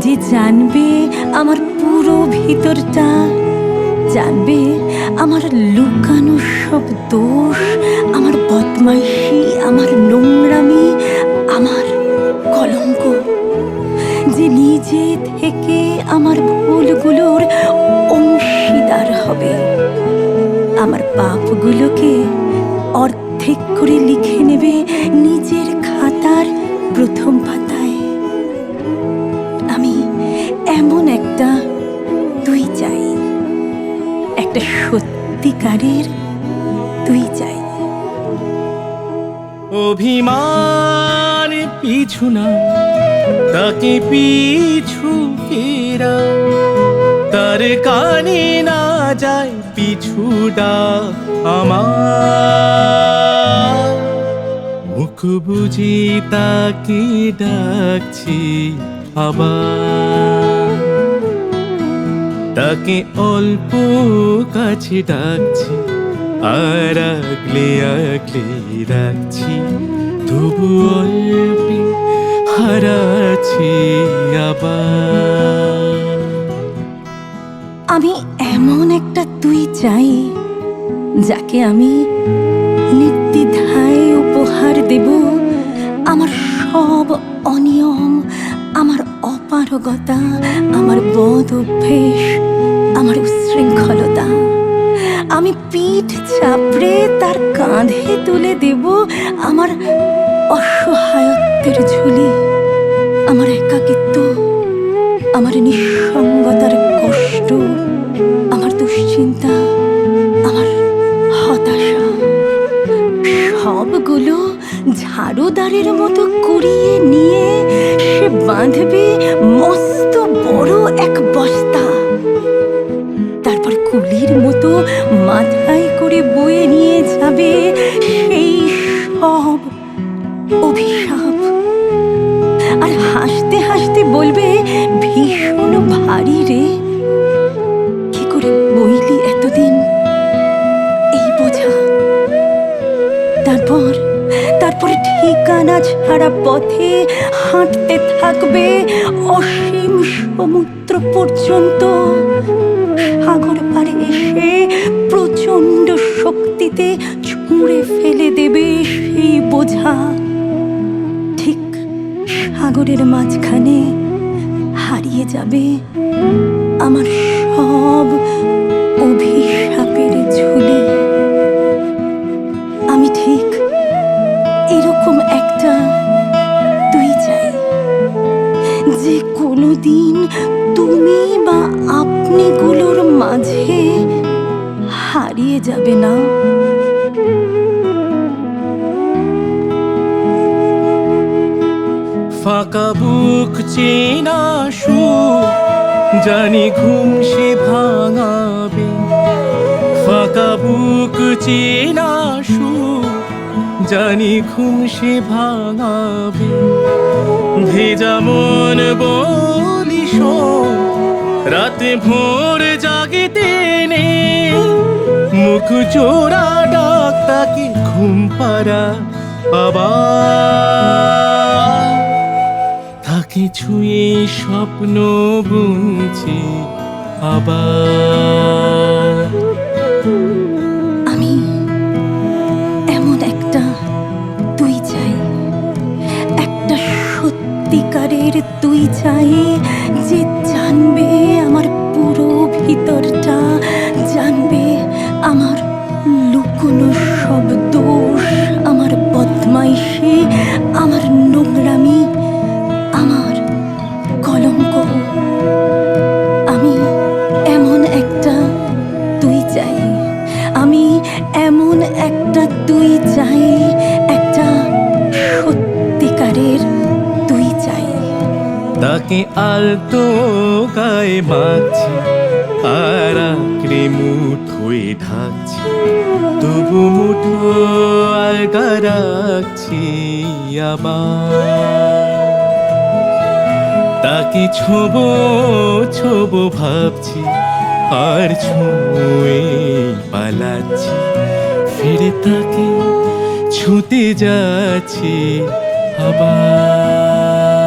যে জানবে আমার পুরো ভিতরটা, জানবে আমার লুকানো সব দোষ, আমার বদমাইশি, আমার নোংরামি, আমার কলঙ্ক। যে নিজে থেকে আমার ভুলগুলোর অংশীদার হবে। আমার পাপগুলোকে অর্ধেক করে লিখে নেবে নিজের খাতার প্রথম পাতায় সত্যিকারের তুই চাই। অভিমান পিছু না, তাকে পিছু ফেরা। তার কানে না যায় পিছুডা আমার। মুখ বুঝি তাকে ডাকছি আবার। তাকে অল্প কাছে ডাকছি, আর আগলে আগলে রাখছি তবু অল্পে হারাচ্ছি আবার। আমি এমন একটা তুই চাই, যাকে আমি নির্দ্বিধায় উপহার দেব। আমার সব অনিয়ম, আমার অপারগতা আমার বদ অভ্যেস, আমার উচ্ছৃঙ্খলতা। আমি পিঠ চাপড়ে তার কাঁধে তুলে দেব আমার অসহায়ত্বের ঝুলি, আমার একাকিত্ব, আমার নিঃসঙ্গতার কষ্ট, আমার দুশ্চিন্তা, আমার হতাশা। সবগুলো ঝাড়ুদারের মতো কুড়িয়ে নিয়ে বাঁধবে মস্ত বড় এক বস্তা। তারপর কুলির মতো মাথায় করে বয়ে নিয়ে যাবে সেই সব অভিশাপ। ছাড়া পথে হাঁটতে থাকবে অসীম সমুদ্র পর্যন্ত। সাগর পাড়ে এসে প্রচণ্ড শক্তিতে ছুঁড়ে ফেলে দেবে সেই বোঝা। ঠিক সাগরের মাঝখানে হারিয়ে যাবে আমার সব যাবে না। ফাঁকা বুক চেনা সুর, জানি ঘুম সে ভাঙাবে। ফাঁকা বুক চেনা সুর, জানি ঘুম সে ভাঙাবে। ভেজা মন বলি শোন রাতে ভোর জাগিতে নে। মুখ চোরা ডাক তাকে ঘুম পাড়া আবার তাকে ছুঁয়ে স্বপ্ন বুনছি আবার আমি এমন একটা, তুই চাই। একটা সত্যিকারের তুই চাই, যে জানবে আমার পুরো ভিতরটা। তাকে আলতো গায়ে মাখছি আর আঁকড়ে মুঠোয় ঢাকছি। তবু মুঠো আলগা রাখছি আবার। তাকে ছোবো ছোবো ভাবছি, আর ছুঁয়ে পালাচ্ছি। ফিরে তাকে ছুতে যাচ্ছি আবার।